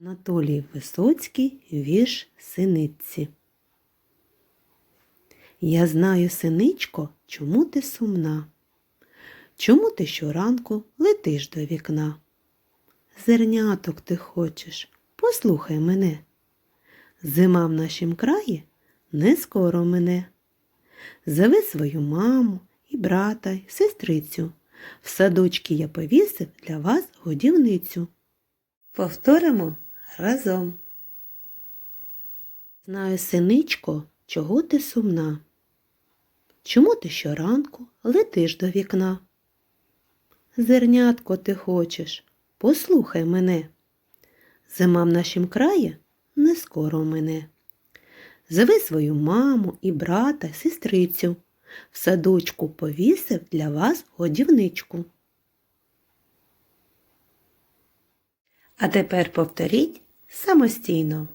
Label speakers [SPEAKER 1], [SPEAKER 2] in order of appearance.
[SPEAKER 1] Анатолій Висоцький вірш синиці. Я знаю, синичко, чому ти сумна? Чому ти щоранку летиш до вікна? Зерняток ти хочеш, послухай мене. Зима в нашім краї не скоро мене. Зови свою маму і брата, й сестрицю. В садочки я повісив для вас годівницю. Повторимо разом. Знаю, синичко, чого ти сумна? Чому ти щоранку летиш до вікна? Зернятко ти хочеш, послухай мене. Зима в нашім краї не скоро мене. Зови свою маму і брата, сестрицю. В садочку повісив для вас годівничку. А тепер повторіть самостійно.